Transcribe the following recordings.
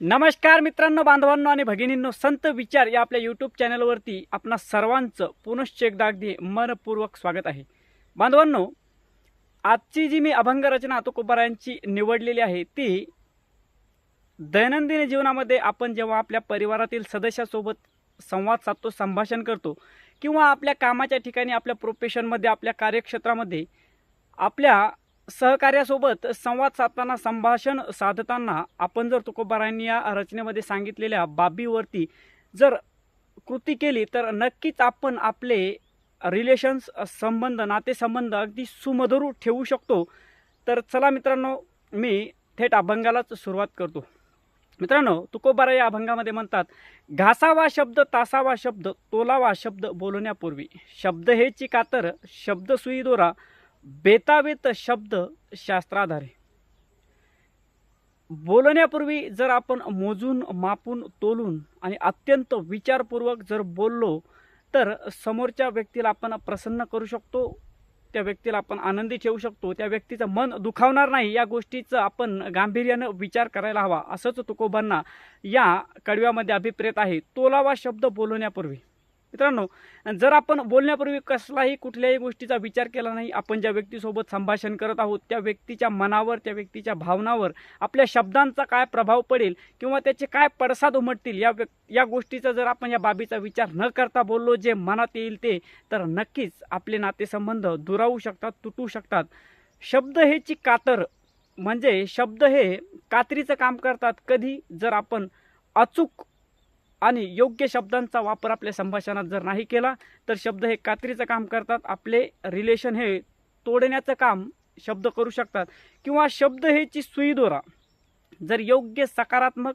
नमस्कार मित्रांनो बांधवांनो आणि भगिनींनो संत विचार या आपल्या यूट्यूब चॅनलवरती आपणा सर्वांचं पुनश्च एकदा अगदी मनपूर्वक स्वागत आहे. बांधवांनो आजची जी मी अभंग रचना तुकोबारायांची निवडलेली आहे ती दैनंदिन जीवनामध्ये आपण जेव्हा आपल्या परिवारातील सदस्यासोबत संवाद साधतो संभाषण करतो किंवा आपल्या कामाच्या ठिकाणी आपल्या प्रोफेशनमध्ये आपल्या कार्यक्षेत्रामध्ये आपल्या सहकार्यासोबत संवाद साधताना संभाषण साधताना आपण जर तुकोबारांनी या रचनेमध्ये सांगितलेल्या बाबीवरती जर कृती केली तर नक्कीच आपण आपले रिलेशन्स संबंध नातेसंबंध अगदी सुमधुर ठेवू शकतो. तर चला मित्रांनो मी थेट अभंगालाच सुरुवात करतो. मित्रांनो तुकोबारा या अभंगामध्ये म्हणतात घासावा शब्द तासावा शब्द तोलावा शब्द बोलण्यापूर्वी. शब्द हेची कातर शब्द सुई दोरा बेतावेत शब्द शास्त्राधारे. बोलण्यापूर्वी जर आपण मोजून मापून तोलून आणि अत्यंत विचारपूर्वक जर बोललो तर समोरच्या व्यक्तीला आपण प्रसन्न करू शकतो त्या व्यक्तीला आपण आनंदी ठेवू शकतो त्या व्यक्तीचं मन दुखावणार नाही या गोष्टीचं आपण गांभीर्यानं विचार करायला हवा असंच तुकोबांना या कडव्यामध्ये अभिप्रेत आहे. तोलावा शब्द बोलवण्यापूर्वी मित्रांनो जर आपण बोलण्यापूर्वी कसलाही कुठल्याही गोष्टीचा विचार केला नाही आपण ज्या व्यक्तीसोबत संभाषण करत आहोत त्या व्यक्तीच्या मनावर त्या व्यक्तीच्या भावनावर आपल्या शब्दांचा काय प्रभाव पडेल किंवा त्याचे काय पडसाद उमटतील या व्यक् या गोष्टीचा जर आपण या बाबीचा विचार न करता बोललो जे मनात येईल ते तर नक्कीच आपले नातेसंबंध दुरावू शकतात तुटू शकतात. शब्द हेची कातर म्हणजे शब्द हे कात्रीचं काम करतात. कधी जर आपण अचूक आणि योग्य शब्दांचा वापर आपल्या संभाषणात जर नाही केला तर शब्द हे कात्रीचं काम करतात. आपले रिलेशन हे तोडण्याचं काम शब्द करू शकतात. किंवा शब्द हेची सुई दोरा. जर योग्य सकारात्मक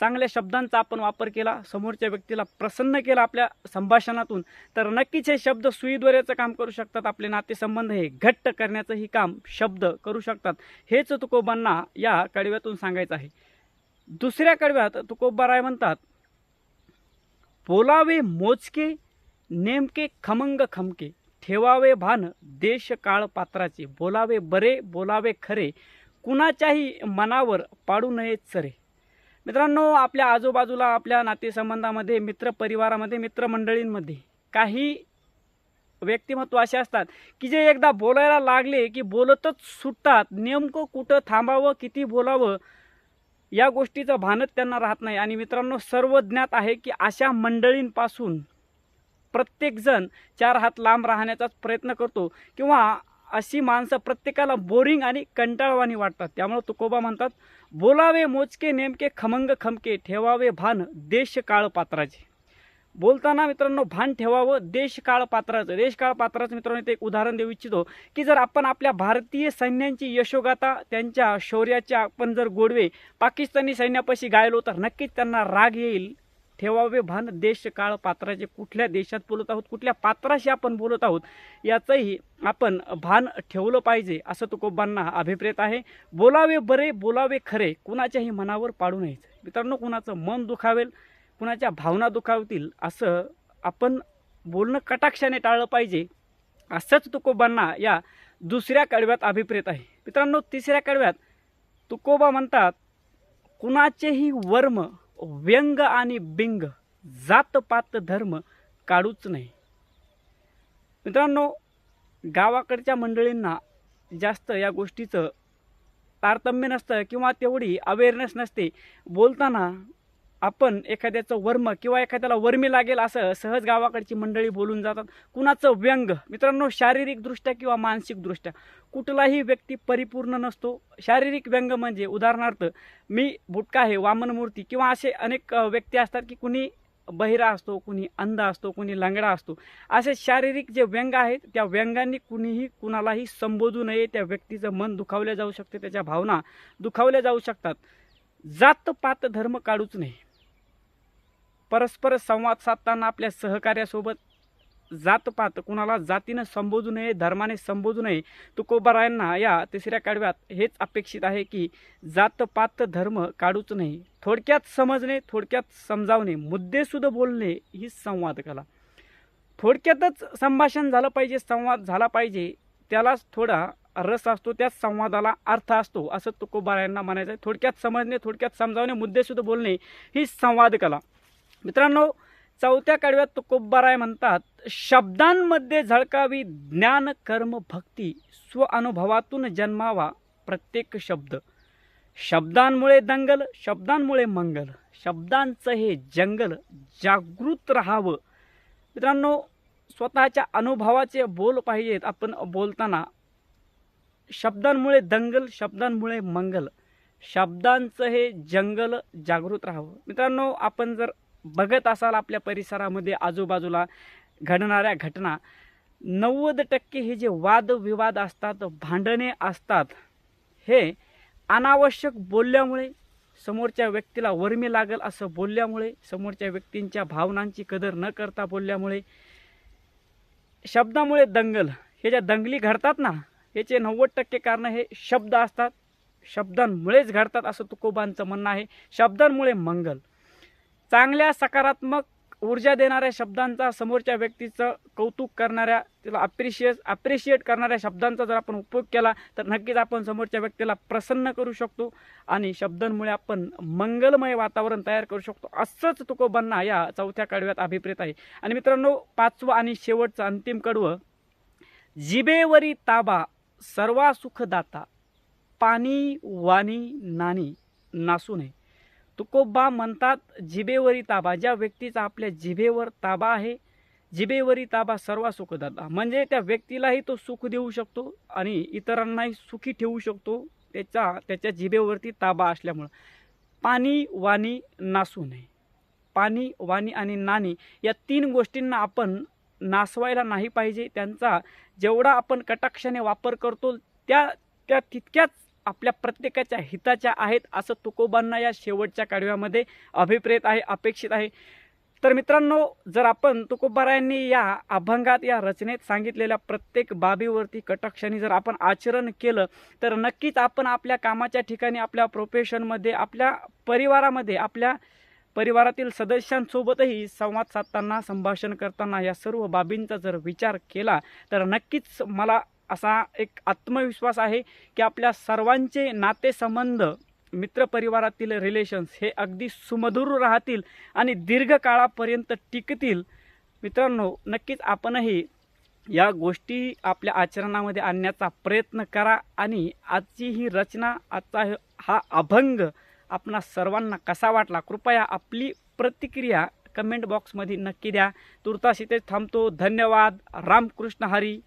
चांगल्या शब्दांचा आपण वापर केला समोरच्या व्यक्तीला प्रसन्न केला आपल्या संभाषणातून तर नक्कीच हे शब्द सुईद्वाऱ्याचं काम करू शकतात. आपले नातेसंबंध हे घट्ट करण्याचंही काम शब्द करू शकतात. हेच तुकोबांना या कडव्यातून सांगायचं आहे. दुसऱ्या कडव्यात तुकोबा राय म्हणतात बोलावे मोजके नेमके खमंग खमके. ठेवावे भान देश काळ पात्राचे. बोलावे बरे बोलावे खरे. कुणाच्याही मनावर पाडू नये चरे. मित्रांनो आपल्या आजूबाजूला आपल्या नातेसंबंधामध्ये मित्रपरिवारामध्ये मित्रमंडळींमध्ये काही व्यक्तिमत्व असे असतात की जे एकदा बोलायला लागले की बोलतच सुटतात. नेमकं कुठं थांबावं किती बोलावं या गोष्टीचं भानच त्यांना राहत नाही. आणि मित्रांनो सर्व ज्ञात आहे की अशा मंडळींपासून प्रत्येकजण चार हात लांब राहण्याचाच प्रयत्न करतो किंवा अशी माणसं प्रत्येकाला बोरिंग आणि कंटाळवाणी वाटतात. त्यामुळे तुकोबा म्हणतात बोलावे मोजके नेमके खमंग खमके ठेवावे भान देश काळ पात्राचे. बोलताना मित्रांनो भान ठेवावं देश काळ पात्राचं. देश काळ पात्राचं मित्रांनो इथे एक उदाहरण देऊ इच्छितो की जर आपण आपल्या भारतीय सैन्यांची यशोगाथा त्यांच्या शौर्याच्या आपण जर गोडवे पाकिस्तानी सैन्यापाशी गायलो तर नक्कीच त्यांना राग येईल. ठेवावे भान देश काळ पात्राचे. कुठल्या देशात बोलत आहोत कुठल्या पात्राशी आपण बोलत आहोत याचंही आपण भान ठेवलं पाहिजे असं तुकोबांना अभिप्रेत आहे. बोलावे बरे बोलावे खरे कुणाच्याही मनावर पाडू नयेच मित्रांनो कुणाचं मन दुखावेल कुणाच्या भावना दुखावतील असं आपण बोलणं कटाक्षाने टाळलं पाहिजे असंच तुकोबांना या दुसऱ्या कडव्यात अभिप्रेत आहे. मित्रांनो तिसऱ्या कडव्यात तुकोबा म्हणतात कुणाचेही वर्म व्यंग आणि बिंग जातपात धर्म काढूच नाही. मित्रांनो गावाकडच्या मंडळींना जास्त या गोष्टीचं तारतम्य नसतं किंवा तेवढी अवेअरनेस नसते. बोलताना आपण एखाद्याचं वर्म किंवा एखाद्याला वर्मी लागेल असं सहज गावाकडची मंडळी बोलून जातात. कुणाचं व्यंग? मित्रांनो शारीरिकदृष्ट्या किंवा मानसिकदृष्ट्या कुठलाही व्यक्ती परिपूर्ण नसतो. शारीरिक व्यंग म्हणजे उदाहरणार्थ मी बुटका आहे वामनमूर्ती किंवा असे अनेक व्यक्ती असतात की कुणी बहिरा असतो कुणी अंध असतो कुणी लंगडा असतो. असे शारीरिक जे व्यंग आहेत त्या व्यंगांनी कुणीही कुणालाही संबोधू नये. त्या व्यक्तीचं मन दुखावलं जाऊ शकते त्याच्या भावना दुखावल्या जाऊ शकतात. जात पात धर्म काढूच नाही परस्पर संवाद साधताना आपल्या सहकार्यासोबत जातपात कुणाला जातीनं संबोधू नये धर्माने संबोधू नये तुकोबारायांना या तिसऱ्या काढव्यात हेच अपेक्षित आहे की जातपात धर्म काढूच नाही थोडक्यात समजणे थोडक्यात समजावणे मुद्देसुद्धा बोलणे ही संवाद कला. थोडक्यातच संभाषण झालं पाहिजे संवाद झाला पाहिजे त्यालाच थोडा रस असतो त्याच संवादाला अर्थ असतो असं तुकोबारायांना म्हणायचं आहे थोडक्यात समजणे थोडक्यात समजावणे मुद्देसुद्धा बोलणे ही संवाद कला. मित्रांनो चौथ्या कडव्यात तुकोबाराय म्हणतात शब्दांमध्ये झळकावी ज्ञान कर्म भक्ती स्व अनुभवातून जन्मावा प्रत्येक शब्द. शब्दांमुळे दंगल शब्दांमुळे मंगल. शब्दांचं हे जंगल जागृत राहावं. मित्रांनो स्वतःच्या अनुभवाचे बोल पाहिजेत. आपण बोलताना शब्दांमुळे दंगल शब्दांमुळे मंगल. शब्दांचं हे जंगल जागृत राहावं. मित्रांनो आपण जर बघत असाल आपल्या परिसरामध्ये आजूबाजूला घडणाऱ्या घटना नव्वद टक्के हे जे वादविवाद असतात भांडणे असतात हे अनावश्यक बोलल्यामुळे समोरच्या व्यक्तीला वर्मी लागेल असं बोलल्यामुळे समोरच्या व्यक्तींच्या भावनांची कदर न करता बोलल्यामुळे शब्दामुळे दंगल. हे ज्या दंगली घडतात ना याचे नव्वद टक्के कारणं हे शब्द असतात. शब्दांमुळेच घडतात असं तुकोबांचं म्हणणं आहे. शब्दांमुळे मंगल. चांगल्या सकारात्मक ऊर्जा देणाऱ्या शब्दांचा समोरच्या व्यक्तीचं कौतुक करणाऱ्या तिला अप्रिशिएट अप्रिशिएट करणाऱ्या शब्दांचा जर आपण उपयोग केला तर नक्कीच आपण समोरच्या व्यक्तीला प्रसन्न करू शकतो आणि शब्दांमुळे आपण मंगलमय वातावरण तयार करू शकतो. असंच तुकोबांना या चौथ्या कडव्यात अभिप्रेत आहे. आणि मित्रांनो पाचवं आणि शेवटचं अंतिम कडवं जिबेवरी ताबा सर्वा सुखदाता पाणी वाणी नाणी नासू नये तुकोबा म्हणतात जिबेवरी ताबा. ज्या व्यक्तीचा आपल्या जिभेवर ताबा आहे जिबेवरी ताबा सर्व सुखदाता. म्हणजे त्या व्यक्तीलाही तो सुख देऊ शकतो आणि इतरांनाही सुखी ठेवू शकतो त्याचा त्याच्या जिभेवरती ताबा असल्यामुळं. पाणी वाणी नासू नये. पाणी वाणी आणि नाणी या तीन गोष्टींना आपण नासवायला नाही पाहिजे. त्यांचा जेवढा आपण कटाक्षाने वापर करतो त्या त्या तितक्याच आपल्या प्रत्येकाच्या हिताच्या आहेत असं तुकोबांना या शेवटच्या काढव्यामध्ये अभिप्रेत आहे अपेक्षित आहे. तर मित्रांनो जर आपण तुकोबारायांनी या अभंगात या रचनेत सांगितलेल्या प्रत्येक बाबीवरती कटाक्षाने जर आपण आचरण केलं तर नक्कीच आपण आपल्या कामाच्या ठिकाणी आपल्या प्रोफेशनमध्ये आपल्या परिवारामध्ये आपल्या परिवारातील सदस्यांसोबतही संवाद साधताना संभाषण करताना या सर्व बाबींचा जर विचार केला तर नक्कीच मला असा एक आत्मविश्वास आहे की आपल्या सर्वांचे नातेसंबंध मित्रपरिवारातील रिलेशन्स हे अगदी सुमधुर राहतील आणि दीर्घकाळापर्यंत टिकतील. मित्रांनो नक्कीच आपणही या गोष्टी आपल्या आचरणामध्ये आणण्याचा प्रयत्न करा आणि आजची ही रचना आजचा हा अभंग आपणा सर्वांना कसा वाटला कृपया आपली प्रतिक्रिया कमेंट बॉक्समध्ये नक्की द्या. तुर्तास इथेच थांबतो. धन्यवाद. रामकृष्ण हरी.